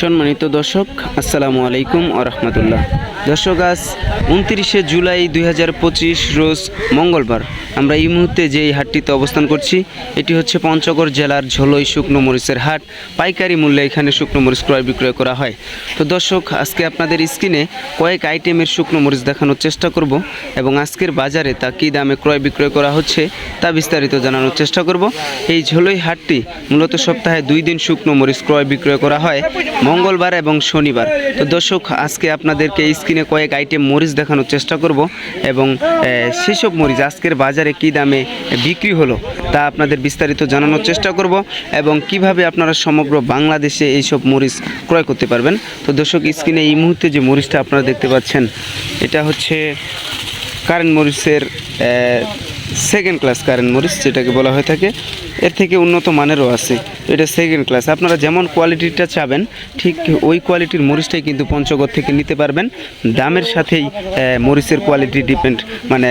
সম্মানিত দর্শক আসসালামু আলাইকুম আ রহমতুল্লাহ। দর্শক, আজ উনত্রিশে জুলাই দুই হাজার পঁচিশ রোজ মঙ্গলবার। আমরা এই মুহূর্তে যে হাটটিতে অবস্থান করছি, এটি হচ্ছে পঞ্চগড় জেলার ঝোলই শুকনো মরিচের হাট। পাইকারি মূল্যে এখানে শুকনো মরিচ ক্রয় বিক্রয় করা হয়। তো দর্শক, আজকে আপনাদের স্ক্রিনে কয়েক আইটেমের শুকনো মরিচ দেখানোর চেষ্টা করব এবং আজকের বাজারে তা কী দামে ক্রয় বিক্রয় করা হচ্ছে তা বিস্তারিত জানানোর চেষ্টা করব। এই ঝোলই হাটটি মূলত সপ্তাহে দুই দিন শুকনো মরিচ ক্রয় বিক্রয় করা হয়, মঙ্গলবার এবং শনিবার। তো দর্শক, আজকে আপনাদেরকে এই স্ক্রিনে কয়েক আইটেম মরিচ দেখানোর চেষ্টা করব এবং সেসব মরিচ আজকের বাজারে কী দামে বিক্রি হলো তা আপনাদের বিস্তারিত জানানোর চেষ্টা করব এবং কীভাবে আপনারা সমগ্র বাংলাদেশে এইসব মরিচ ক্রয় করতে পারবেন। তো দর্শক, স্ক্রিনে এই মুহূর্তে যে মরিচটা আপনারা দেখতে পাচ্ছেন, এটা হচ্ছে কারেন্ট মরিচের সেকেন্ড ক্লাস কারেন্ট মরিচ যেটাকে বলা হয়ে থাকে। এর থেকে উন্নত মানেরও আছে। এটা সেকেন্ড ক্লাস আপনারা যেমন কোয়ালিটিটা চাবেন, ঠিক ওই কোয়ালিটির মরিচটাই কিন্তু পঞ্চগড় থেকে নিতে পারবেন। দামের সাথেই মরিচের কোয়ালিটি ডিপেন্ড মানে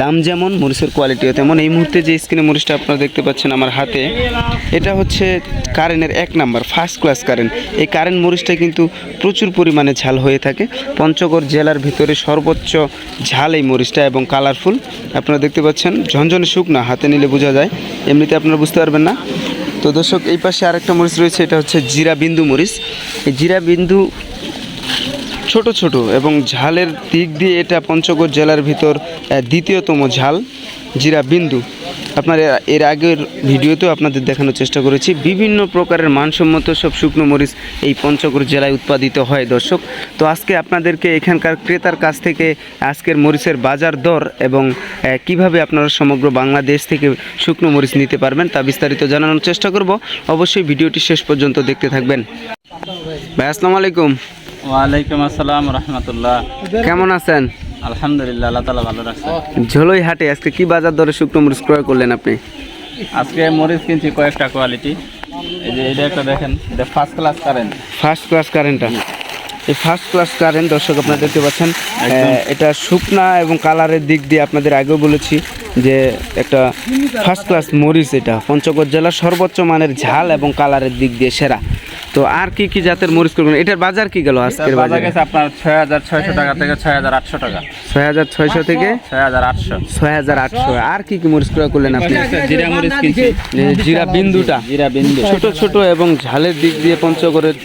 দাম যেমন, মরিচের কোয়ালিটিও তেমন। এই মুহূর্তে যে স্ক্রিনে মরিচটা আপনারা দেখতে পাচ্ছেন আমার হাতে, এটা হচ্ছে কারেন্টের এক নাম্বার ফার্স্ট ক্লাস কারেন্ট এই কারেন্ট মরিচটা কিন্তু প্রচুর পরিমাণে ঝাল হয়ে থাকে। পঞ্চগড় জেলার ভিতরে সর্বোচ্চ ঝাল এই মরিচটা এবং কালারফুল আপনারা দেখতে পাচ্ছেন ঝনঝনে না হাতে নিলে বোঝা যায়। এমনিতে আপনারা বুঝতে পারবেন না। তো দর্শক, এই পাশে আরেকটা মরিচ রয়েছে, এটা হচ্ছে জিরা বিন্দু মরিচ। এই জিরা বিন্দু ছোট ছোট এবং ঝালের দিক দিয়ে এটা পঞ্চগড় জেলার ভিতর দ্বিতীয়তম ঝাল, জিরা বিন্দু। আপনার এর- আগের ভিডিওতেও আপনাদের দেখানোর চেষ্টা করেছি, বিভিন্ন প্রকারের মানসম্মত সব শুকনো মরিচ এই পঞ্চগড় জেলায় উৎপাদিত হয় দর্শক। তো আজকে আপনাদেরকে এখানকার ক্রেতার কাছ থেকে আজকের মরিচের বাজার দর এবং কীভাবে আপনারা সমগ্র বাংলাদেশ থেকে শুকনো মরিচ নিতে পারবেন তা বিস্তারিত জানানোর চেষ্টা করব। অবশ্যই ভিডিওটি শেষ পর্যন্ত দেখতে থাকবেন। ভাই, আসসালামু আলাইকুম। ওয়ালাইকুম আসসালাম রহমতুল্লাহ। কেমন আছেন? আলহামদুলিল্লাহ আল্লাহ তালা ভালো রাখছে। ঝোলই হাটে আজকে কি বাজার দরে শুকনো মরিচ ক্রয় করলেন আপনি? আজকে মরিচ কিনছি কয়েকটা কোয়ালিটি। এই যে এটা একটা দেখেন এটা first class current first class কারেন্টটা এই ফার্স্ট ক্লাস কারেন্ট দর্শক আপনারা দেখতে পাচ্ছেন এটা শুকনা এবং কালারের দিক দিয়ে আপনাদের আগেও বলেছি যে একটা ফার্স্ট ক্লাস মরিচ এটা। পঞ্চগড় জেলার সর্বোচ্চ মানের ঝাল এবং কালারের দিক দিয়ে সেরা। তো আর কি কি জাতের মরিচ করবেন? এটার বাজার কি গেল আজকের বাজার গেছে আপনার ছয় হাজার ছয়শো টাকা থেকে ছয় হাজার আটশো টাকা। ছয় হাজার ছয়শো থেকে ছয় হাজার আটশো। ছয় হাজার আটশো। আর কি কি মরিচ ক্রয় করলেন আপনি? জিরা মরিচ কিনছি। জিরা বিন্দুটা। জিরা বিন্দু। ছোট ছোট এবং ঝালের দিক দিয়ে পঞ্চগড়ের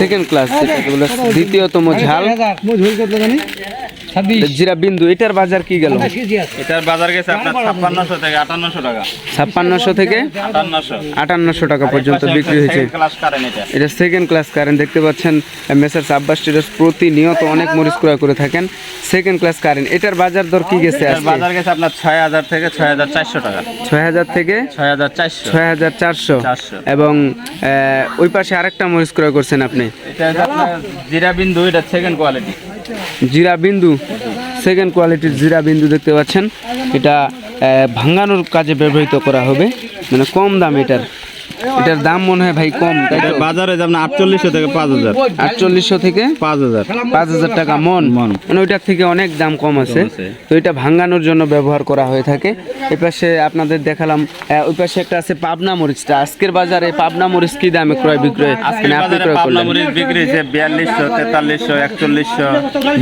সেকেন্ড ক্লাস যেটাকে দ্বিতীয়তম ঝাল। জিরা বিন্দু এটার বাজার কি গেল? এটার বাজার গেছে আপনার ছাপ্পান্নশো থেকে আটান্নশো টাকা। ছাপ্পান্নশো থেকে আটান্নশো। আটান্নশো টাকা পর্যন্ত বিক্রি হয়েছে। ক্লাস এটা সেকেন্ড ক্লাস কারেন্ট দেখতে পাচ্ছেন মেসার আব্বাস ট্রেডার্স প্রতিনিয়ত অনেক মরিচ ক্রয় করে থাকেন। সেকেন্ড ক্লাস কারেন্ট এটার বাজার দর কি গেছে বাজার গেছে আপনার ছয় হাজার থেকে ছয় হাজার চারশো টাকা। ছয় হাজার থেকে ছয় হাজার চারশো। ছয় হাজার চারশো। এবং ওই পাশে আরেকটা মরিচ ক্রয় করছেন আপনি? এটা আপনার জিরা বিন্দু এটা সেকেন্ড কোয়ালিটি জিরা বিন্দু। সেকেন্ড কোয়ালিটির জিরা বিন্দু দেখতে পাচ্ছেন। এটা ভাঙানোর কাজে ব্যবহৃত করা হবে। মানে কম দাম এটার। এটার দাম মনে হয় ভাই কম তাই তো? বাজারে আপনার আটচল্লিশশো থেকে পাঁচ হাজার। আটচল্লিশশো থেকে পাঁচ হাজার। পাঁচ হাজার টাকা মন। মন। মানে ওইটার থেকে অনেক দাম কম আছে। তো এটা ভাঙানোর জন্য ব্যবহার করা হয়ে থাকে। এই পাশে আপনাদের দেখালাম ওই পাশে একটা আছে পাবনা মরিচটা। আজকের বাজারে পাবনা মরিচ কি দামে ক্রয় বিক্রয়? মানে আপনি ক্রয় করলেন? বিক্রি হয়েছে বিয়াল্লিশশো তেতাল্লিশশো একচল্লিশশো।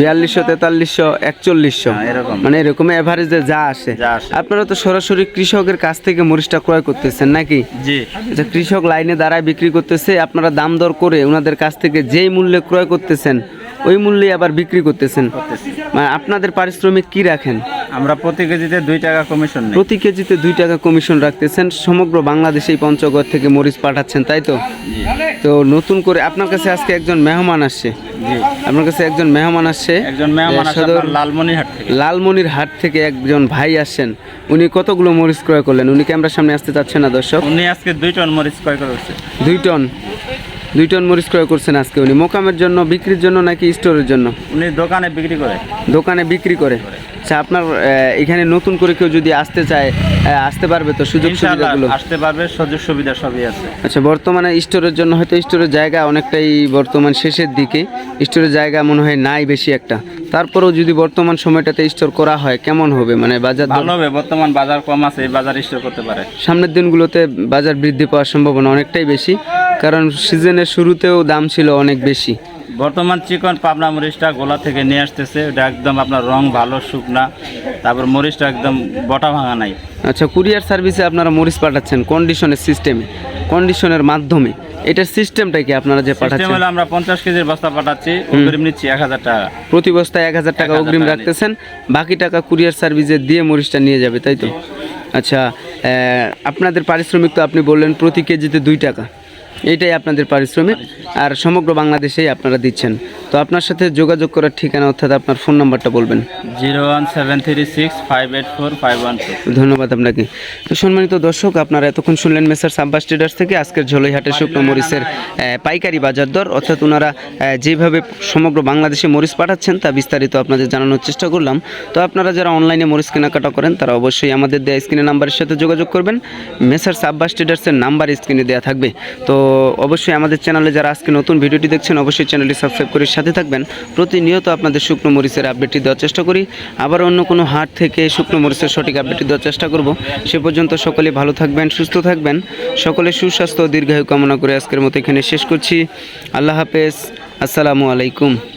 বিয়াল্লিশশো তেতাল্লিশশো একচল্লিশশো। হ্যাঁ, এরকম। মানে এরকম এভারেজে যা আসে। যা আসে। আপনারা তো সরাসরি কৃষকের কাছ থেকে মরিচটা ক্রয় করতেছেন নাকি? জি। আচ্ছা কৃষক লাইনে দাঁড়ায় বিক্রি করতেছে, আপনারা দাম দর করে ওনাদের কাছ থেকে যেই মূল্যে ক্রয় করতেছেন ওই মূল্যে আবার বিক্রি করতেছেন। মানে আপনাদের পারিশ্রমিক কি রাখেন? আমরা প্রতি কেজিতে দুই টাকা কমিশন প্রতি কেজিতে দুই টাকা কমিশন রাখতেছেন। সমগ্র বাংলাদেশেই পঞ্চগড় থেকে মরিচ পাঠাচ্ছেন তাই তো? তো নতুন করে আপনার কাছে আজকে একজন মেহমান আসছে। আপনার কাছে একজন মেহমান আসছে একজন মেহমান সদর আপনার লালমনিরহাট লালমনির হাট থেকে একজন ভাই আসছেন। উনি কতগুলো মরিচ ক্রয় করলেন? উনি ক্যামেরার সামনে আসতে চাচ্ছেন না দর্শক? উনি আজকে দুই টন মরিচ ক্রয় করেছে। দুই টন? দুই টন মরিচ ক্রয় করছেন আজকে উনি। মোকামের জন্য বিক্রির জন্য নাকি স্টোরের জন্য? উনি দোকানে বিক্রি করে। দোকানে বিক্রি করে। আচ্ছা আপনার এখানে নতুন করে কেউ যদি আসতে চায় আসতে পারবে তো সুযোগ সুবিধাগুলো? আসতে পারবে সুযোগ সুবিধা সবই আছে। আচ্ছা বর্তমানে স্টোরের জন্য হয়তো স্টোরের জায়গা অনেকটাই বর্তমান শেষের দিকে। স্টোরের জায়গা মনে হয় নাই বেশি একটা। তারপরেও যদি বর্তমান সময়টাতে স্টোর করা হয় কেমন হবে? মানে বাজার ভালো হবে বর্তমান বাজার কম আছে এই বাজার স্টোর করতে পারে। সামনের দিনগুলোতে বাজার বৃদ্ধি পাওয়ার সম্ভাবনা অনেকটাই বেশি। কারণ সিজনের শুরুতেও দাম ছিল অনেক বেশি। বর্তমান চিকন পাবনা মরিচটা গোলা থেকে নিয়ে আসতেছে। ওটা একদম আপনার রং ভালো শুকনা। তারপর মরিচটা একদম বটা ভাঙা নাই। আচ্ছা কুরিয়ার সার্ভিসে আপনারা মরিচ পাঠাচ্ছেন কন্ডিশনের সিস্টেমে কন্ডিশনের মাধ্যমে। এটার সিস্টেমটা কি আপনারা যে পাঠাচ্ছেন? হলো আমরা পঞ্চাশ কেজির বস্তা পাঠাচ্ছি অগ্রিম নিচ্ছি এক হাজার টাকা। প্রতি বস্তায় এক হাজার টাকা অগ্রিম রাখতেছেন। বাকি টাকা কুরিয়ার সার্ভিসে দিয়ে মরিচটা নিয়ে যাবে তাই তো? আচ্ছা আপনাদের পারিশ্রমিক তো আপনি বললেন প্রতি কেজিতে দুই টাকা। এইটাই আপনাদের পারিশ্রমিক আর সমগ্র বাংলাদেশেই আপনারা দিচ্ছেন। তো আপনার সাথে যোগাযোগ করার ঠিকানা অর্থাৎ আপনার ফোন নাম্বারটা বলবেন। Zero one seven three six five eight four five one ধন্যবাদ আপনাকে। তো সম্মানিত দর্শক আপনারা এতক্ষণ শুনলেন মেসার সাব্বাস ট্রেডার্স থেকে। আজকের ঝোলইহাটের শুকনো মরিচের পাইকারি বাজার দর। অর্থাৎ ওনারা যেভাবে সমগ্র বাংলাদেশে মরিচ পাঠাচ্ছেন তা বিস্তারিত আপনাদের জানানোর চেষ্টা করলাম। তো আপনারা যারা অনলাইনে মরিচ কেনাকাটা করেন তারা অবশ্যই আমাদের দেওয়া স্ক্রিনের নাম্বারের সাথে যোগাযোগ করবেন। মেসার সাব্বাস ট্রেডার্সের নাম্বার স্ক্রিনে দেওয়া থাকবে। তো অবশ্যই আমাদের চ্যানেলে যারা আজকে নতুন ভিডিওটি দেখছেন, অবশ্যই চ্যানেলটি সাবস্ক্রাইব করে সাথে থাকবেন। প্রতিনিয়ত আপনাদের শুকনো মরিচের আপডেটটি দেওয়ার চেষ্টা করি। আবার অন্য কোনো হাট থেকে শুকনো মরিচের সঠিক আপডেটটি দেওয়ার চেষ্টা করব। সে পর্যন্ত সকলে ভালো থাকবেন, সুস্থ থাকবেন। সকলে সুস্বাস্থ্য দীর্ঘায়ু কামনা করে আজকের মতো এখানে শেষ করছি। আল্লাহ হাফেজ। আসসালামু আলাইকুম।